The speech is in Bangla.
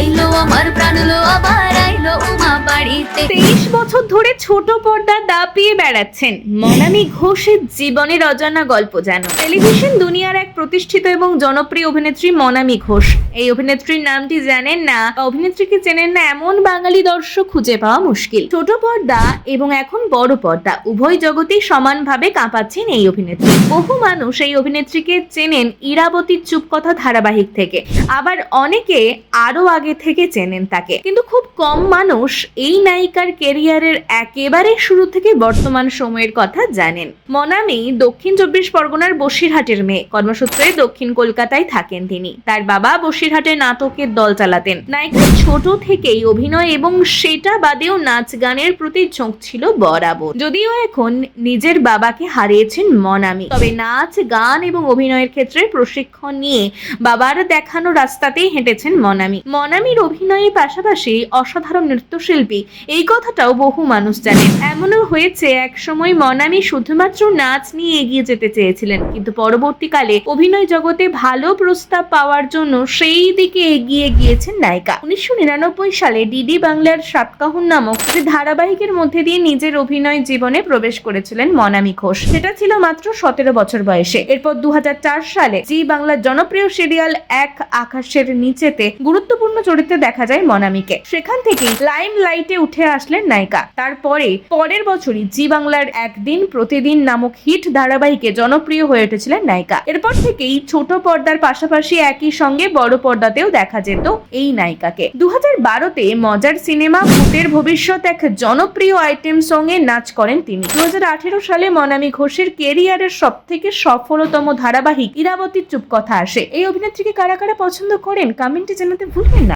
আইলো আমার প্রাণলো আবার আইলো উমা বাড়িতে। তেইশ বছর ধরে ছোট পর্দা দাপিয়ে বেড়াচ্ছেন। মনামি ঘোষের জীবনের অজানা গল্প জানো টেলিভিশন দুনিয়ার এক প্রতিষ্ঠিত এবং জনপ্রিয় অভিনেত্রী মনামি ঘোষ। এই অভিনেত্রীর নামটি জানেন না। অভিনেত্রীকে চেনেন না এমন বাঙালি দর্শক খুঁজে পাওয়া মুশকিল। ছোট পর্দা এবং এখন বড় পর্দা উভয় জগতেই সমানভাবে কাঁপাচ্ছেন এই অভিনেত্রী। বহু মানুষ এই অভিনেত্রীকে চেনেন ইরাবতীর চুপকথা ধারাবাহিক থেকে। আবার অনেকে আরও আগে থেকে চেনেন তাকে। কিন্তু খুব কম মানুষ এই নায়িকার কেরিয়ারের একেবারে শুরু থেকে বর্তমান সময়ের কথা জানেন। মনামি দক্ষিণ চব্বিশ পরগনার বসিরহাটের মেয়ে। কর্মসূত্রে দক্ষিণ কলকাতায় থাকেন তিনি। তার বাবা বসিরহাটে নাটকের দল চালাতেন। নায়িকা ছোট থেকেই অভিনয় এবং সেটা বাদেও নাচ গানের প্রতি ঝোঁক ছিল বরাবর। যদিও এখন নিজের বাবাকে হারিয়েছেন মনামি। তবে নাচ, গান এবং অভিনয়ের ক্ষেত্রে প্রশিক্ষণ নিয়ে বাবার দেখানো রাস্তাতেই হেঁটেছেন মনামি। মনামির অভিনয়ের পাশাপাশি অসাধারণ নৃত্যশিল্পী এই কথাটাও বহু মানুষ জানেন। এমনও হয়েছে, একসময় মনামি শুধুমাত্র নাচ নিয়ে এগিয়ে যেতে চেয়েছিলেন, কিন্তু পরবর্তীকালে অভিনয় জগতে ভালো প্রস্তাব পাওয়ার জন্য সেই দিকে এগিয়ে গিয়েছেন নায়িকা। উনিশশো নিরানব্বই সালে ডিডি বাংলার সাতকাহন নামক ধারাবাহিকের মধ্যে দিয়ে নিজের অভিনয় জীবনে প্রবেশ করেছিলেন মনামি ঘোষ, সেটা ছিল মাত্র সতেরো বছর বয়সে। এরপর দু হাজার চার সালে জি বাংলার জনপ্রিয় সিরিয়াল এক আকাশের নিচেতে গুরুত্বপূর্ণ চরিত্রে দেখা যায় মনামিকে। সেখান থেকেই লাইম লাইটে উঠে আসলেন নায়িকা। তারপরে পরের বছরই জি বাংলার একদিন প্রতিদিন নামক হিট ধারাবাহিকে জনপ্রিয় হয়ে উঠেছিলেন নায়িকা। এরপর থেকেই ছোট পর্দার পাশাপাশি একই সঙ্গে বড় পর্দাতেও দেখা যেত এই নায়িকাকে। দু বারোতে মজার সিনেমা ভূতের ভবিষ্যৎ এক জনপ্রিয় আইটেম সঙ্গে নাচ করেন তিনি। দু হাজার আঠেরো সালে মনামি ঘোষের কেরিয়ারের সব থেকে সফলতম ধারাবাহিক ইরাবতীর চুপ কথা আসে। এই অভিনেত্রীকে কারা কারা পছন্দ করেন কমেন্টে জানাতে ভুলবেন না।